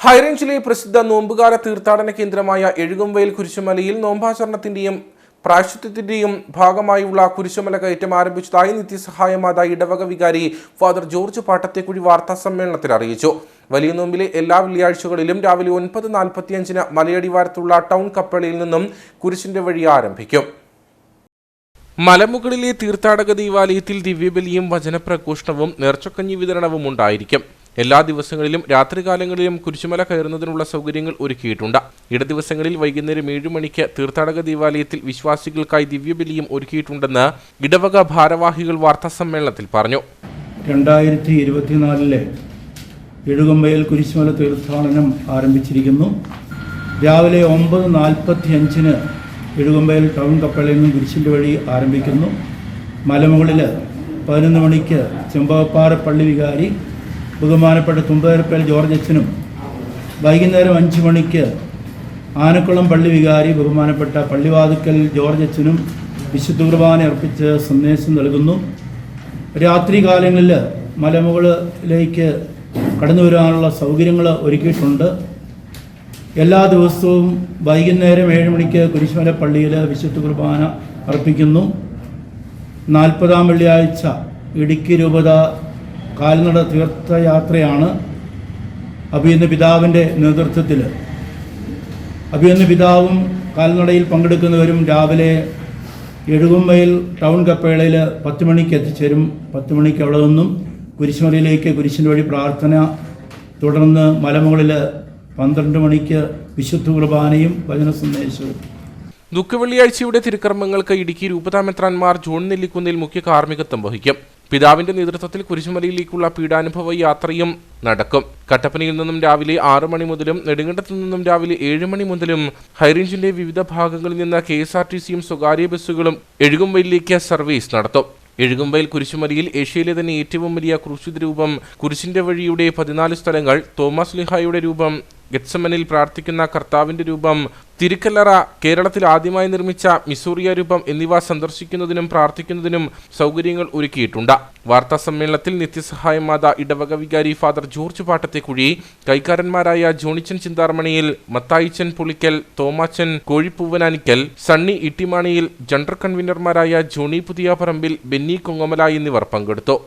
ഹൈറേഞ്ചിലെ പ്രസിദ്ധ നോമ്പുകാല തീർത്ഥാടന കേന്ദ്രമായ എഴുകുംവയൽ കുരിശുമലയിൽ നോമ്പാചരണത്തിന്റെയും പ്രായശ്ചിത്യത്തിന്റെയും ഭാഗമായുള്ള കുരിശുമല കയറ്റം ആരംഭിച്ചതായി നിത്യസഹായമാത ഇടവക വികാരി ഫാദർ ജോർജ് പാട്ടത്തെക്കുഴി വാർത്താ സമ്മേളനത്തിൽ അറിയിച്ചു. വലിയ നോമ്പിലെ എല്ലാ വെള്ളിയാഴ്ചകളിലും രാവിലെ ഒൻപത് നാൽപ്പത്തിയഞ്ചിന് മലയടിവാരത്തുള്ള ടൗൺ കപ്പളിയിൽ നിന്നും കുരിശിന്റെ വഴി ആരംഭിക്കും. മലമുകളിലെ തീർത്ഥാടക ദൈവാലയത്തിൽ ദിവ്യബലിയും വചനപ്രഘോഷണവും നേർച്ചക്കഞ്ഞി വിതരണവും ഉണ്ടായിരിക്കും. എല്ലാ ദിവസങ്ങളിലും രാത്രികാലങ്ങളിലും കുരിശുമല കയറുന്നതിനുള്ള സൗകര്യങ്ങൾ ഒരുക്കിയിട്ടുണ്ട്. ഇട ദിവസങ്ങളിൽ വൈകുന്നേരം ഏഴു മണിക്ക് തീർത്ഥാടക ദേവാലയത്തിൽ വിശ്വാസികൾക്കായി ദിവ്യബലിയും ഒരുക്കിയിട്ടുണ്ടെന്ന് ഇടവക ഭാരവാഹികൾ വാർത്താസമ്മേളനത്തിൽ പറഞ്ഞു. രണ്ടായിരത്തി ഇരുപത്തിനാലിലെ എഴുകമ്പയിൽ കുരിശുമല തീർത്ഥാടനം ആരംഭിച്ചിരിക്കുന്നു. രാവിലെ ഒമ്പത് നാൽപ്പത്തി അഞ്ചിന് എഴുകമ്പയിൽ ടൗൺ കപ്പലിൽ നിന്ന് കുരിശിന്റെ വഴി ആരംഭിക്കുന്നു. മലമുകളിൽ പതിനൊന്ന് മണിക്ക് ചെമ്പകപ്പാറ പള്ളി വികാരി ബഹുമാനപ്പെട്ട തുമ്പേരപ്പേൽ ജോർജ് അച്ഛനും വൈകുന്നേരം അഞ്ച് മണിക്ക് ആനക്കുളം പള്ളി വികാരി ബഹുമാനപ്പെട്ട പള്ളിവാതുക്കൽ ജോർജ് അച്ഛനും വിശുദ്ധ കുർബാന അർപ്പിച്ച് സന്ദേശം നൽകുന്നു. രാത്രി കാലങ്ങളിൽ മലമുകളിലേക്ക് കടന്നു വരാനുള്ള സൗകര്യങ്ങൾ ഒരുക്കിയിട്ടുണ്ട്. എല്ലാ ദിവസവും വൈകുന്നേരം ഏഴ് മണിക്ക് കുരിശുമല പള്ളിയിൽ വിശുദ്ധ കുർബാന അർപ്പിക്കുന്നു. നാൽപ്പതാം വെള്ളിയാഴ്ച ഇടുക്കി രൂപത കാൽനട തീർത്ഥയാത്രയാണ് അഭിയന്ന പിതാവിന്റെ നേതൃത്വത്തിൽ അഭിയന്ന പിതാവും കാൽനടയിൽ പങ്കെടുക്കുന്നവരും രാവിലെ എഴുകുമ്പയിൽ ടൗൺ കപ്പേളയിൽ പത്ത് മണിക്ക് എത്തിച്ചേരും. പത്ത് മണിക്ക് അവിടെ നിന്നും കുരിശുമലയിലേക്ക് കുരിശിന്റെ വഴി പ്രാർത്ഥന. തുടർന്ന് മലമുകളിൽ പന്ത്രണ്ട് മണിക്ക് വിശുദ്ധ കുർബാനയും വചന സന്ദേശവും. ദുഃഖവെള്ളിയാഴ്ചയുടെ തിരുക്കർമ്മങ്ങൾക്ക് ഇടുക്കി രൂപതാമെത്രാൻമാർ ജോൺ നെല്ലിക്കുന്നിൽ മുഖ്യ കാർമ്മികത്വം വഹിക്കും. പിതാവിന്റെ നേതൃത്വത്തിൽ കുരിശുമലയിലേക്കുള്ള പീഡാനുഭവ യാത്രയും നടക്കും. കട്ടപ്പനയിൽ നിന്നും രാവിലെ ആറു മണി മുതലും നെടുങ്കണ്ടത്തു നിന്നും രാവിലെ ഏഴ് മണി മുതലും ഹൈറേഞ്ചിന്റെ വിവിധ ഭാഗങ്ങളിൽ നിന്ന് കെ എസ് ആർ ടി സിയും സ്വകാര്യ ബസ്സുകളും എഴുകുംവയിലേക്ക് സർവീസ് നടത്തും. എഴുകുമ്പയിൽ കുരിശുമലയിൽ ഏഷ്യയിലെ തന്നെ ഏറ്റവും വലിയ ക്രൂശിത രൂപം കുരിശിന്റെ വഴിയുടെ പതിനാല് സ്ഥലങ്ങൾ തോമസ് ലിഹായുടെ രൂപം ഗെറ്റ്സമനിൽ പ്രാർത്ഥിക്കുന്ന കർത്താവിന്റെ രൂപം തിരുക്കല്ലറ കേരളത്തിൽ ആദ്യമായി നിർമ്മിച്ച മിസൂറിയ രൂപം എന്നിവ സന്ദർശിക്കുന്നതിനും പ്രാർത്ഥിക്കുന്നതിനും സൗകര്യങ്ങൾ ഒരുക്കിയിട്ടുണ്ട്. വാർത്താ സമ്മേളനത്തിൽ നിത്യസഹായ മാത ഇടവക വികാരി ഫാദർ ജോർജ് പാട്ടത്തെക്കുഴി കൈക്കാരന്മാരായ ജോണിച്ചൻ ചിന്താർമണിയിൽ മത്തായിച്ചൻ പുളിക്കൽ തോമാച്ചൻ കോഴിപ്പൂവനാനിക്കൽ സണ്ണി ഇട്ടിമാണിയിൽ ജനറൽ കൺവീനർമാരായ ജോണി പുതിയാപറമ്പിൽ ബെന്നി കൊങ്ങമല എന്നിവർ പങ്കെടുത്തു.